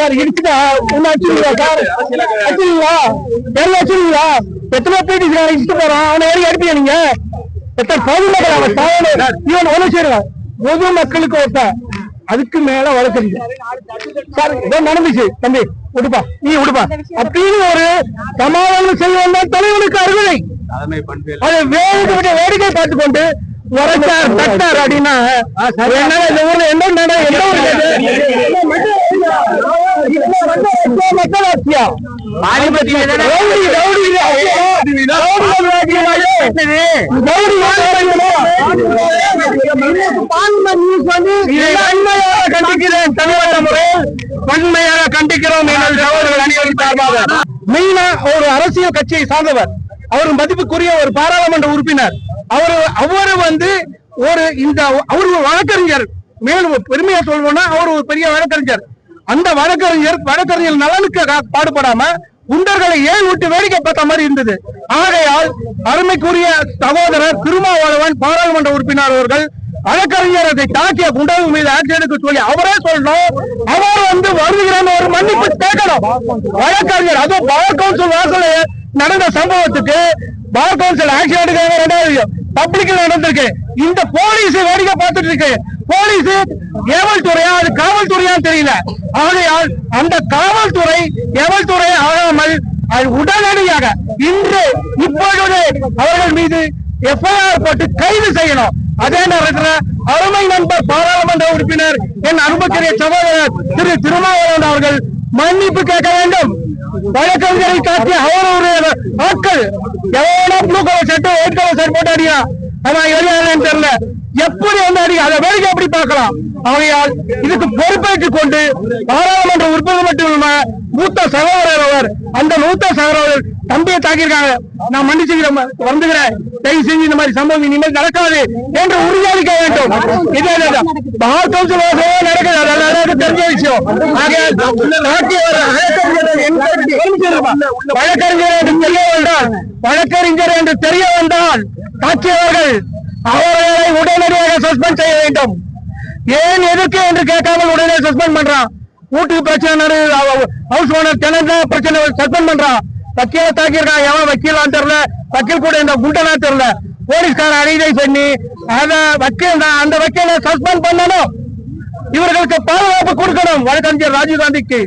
Sir இடிச்சுட்டா ஒண்ணு அடிச்சுங்களா sir எத்தனை பேட்டி சார் இடிச்சுட்டு போறான்? அவனை ஏறி அடிப்பீங்க நீங்க? எத்தனை பொதுமக்கள் அவன்? சாவணும் இவன் ஒண்ணு சேருவான் பொது மக்களுக்கு ஒருத்தன் அதுக்கு மேல வழக்கறிஞர். சார் இதான் நடந்துச்சு. தம்பி விடுப்பா நீ விடுப்பா அப்படின்னு ஒரு சமாதானம் செய்ய தான் தலைவனுக்கு அருகதை அதை வேடிக்கை வேடிக்கை பார்த்து கொண்டு உரைச்சார் தட்டார் அப்படின்னா என்ன இந்த ஊர்ல ஊர் மக்களாட்சியா? கண்டிக்கிறேன் தனிப்பட்ட முறையில் வன்மையாக கண்டிக்கிறோம் எங்கள் சகோதரர்கள் அணிகளின் சார்பாக மெயினா ஒரு அரசியல் கட்சியை சார்ந்தவர் அவர் மதிப்புக்குரிய ஒரு பாராளுமன்ற உறுப்பினர் அவர் அவரு வந்து ஒரு இந்த அவர் ஒரு வழக்கறிஞர். மேலும் பெருமையா சொல்லணும்னா அவர் ஒரு பெரிய வழக்கறிஞர். அந்த வழக்கறிஞர் வழக்கறிஞர் நலனுக்கு பாடுபடாம குண்டர்களை ஏன் விட்டு வேடிக்கை பார்த்த மாதிரி இருந்தது? ஆகையால் அருமைக்குரிய சகோதரர் திருமாவளவன் பாராளுமன்ற உறுப்பினர் அவர்கள் வழக்கறிஞர் அதை தாக்கிய குண்டர்கள் மீது ஆக்ஷன் எடுக்க சொல்லி அவரே சொல்லணும். அவர் வந்து வருகிறேன்னு ஒரு மன்னிப்பு கேட்கணும். வழக்கறிஞர் அதுவும் பவர் கவுன்சில் வாசல நடந்த சம்பவத்துக்கு பவர் கவுன்சில் ஆக்ஷன் எடுக்கிறாங்க ரெண்டாவது பப்ளிக்ல நடந்திருக்கு. இந்த போலீஸ் வேடிக்கை பார்த்துட்டு இருக்கு. போலீஸ் ஏவல் துறையா அது காவல்துறையான்னு தெரியல. ஆகையால் அந்த காவல்துறை ஏவல் துறை ஆகாமல் உடனடியாக இன்று இப்பொழுது அவர்கள் மீது எஃப்ஐஆர் போட்டு கைது செய்யணும். அதே நேரத்தில் அருமை நண்பர் பாராளுமன்ற உறுப்பினர் என் அன்புக்குரிய சகோதரர் திரு திருமாவளவன் அவர்கள் மன்னிப்பு கேட்க வேண்டும். வழக்கறிஞரை காட்டிய அவருடைய ஆட்கள் எவ்வளோ blue colour shirt white colour shirt போட்டு அடியா ஆனா எல்லாம் தெரியல. எப்படி வந்து அடி அதை வேடிக்கை எப்படி பார்க்கலாம்? ஆகையால் இதுக்கு பொறுப்பேற்றுக் கொண்டு பாராளுமன்ற உறுப்பினர் மட்டும் மூத்த சகோதரர் அவர் அந்த மூத்த சகோதரர் தம்பியை தாக்கியிருக்காங்க. நான் மன்னிச்சுக்கிறேன் வந்துகிறேன் தயவு செஞ்சு இந்த மாதிரி சம்பவம் இனிமேல் நடக்காது என்று உறுதியளிக்க வேண்டும். இதே பார் கவுன்சில் நடக்குது. தெரிஞ்ச விஷயம். ஆகையால் தாக்கியவர் வழக்கறிஞர் என்று தெரிய வந்தால் வழக்கறிஞர் என்று தெரிய வந்தால் தாக்கியவர்கள் அவர்களை உடனடியாக சஸ்பெண்ட் செய்ய வேண்டும். ஏன் எதுக்கு என்று கேட்காமல் உடனே சஸ்பெண்ட் பண்றான் வீட்டுக்கு பிரச்சனை ஹவுஸ் ஓனர் டெனன்ட் பிரச்சனை சஸ்பெண்ட் பண்றான் வக்கீல தாக்கியிருக்கான் எவன் வக்கீலான்னு தெரியல. வக்கீல் கூட இந்த குண்டனா தெரியல. போலீஸ்கார அடிதை பண்ணி அத வக்கீல் அந்த வக்கீலை சஸ்பெண்ட் பண்ணணும். இவர்களுக்கு பாதுகாப்பு கொடுக்கணும் வழக்கறிஞர் ராஜீவ் காந்திக்கு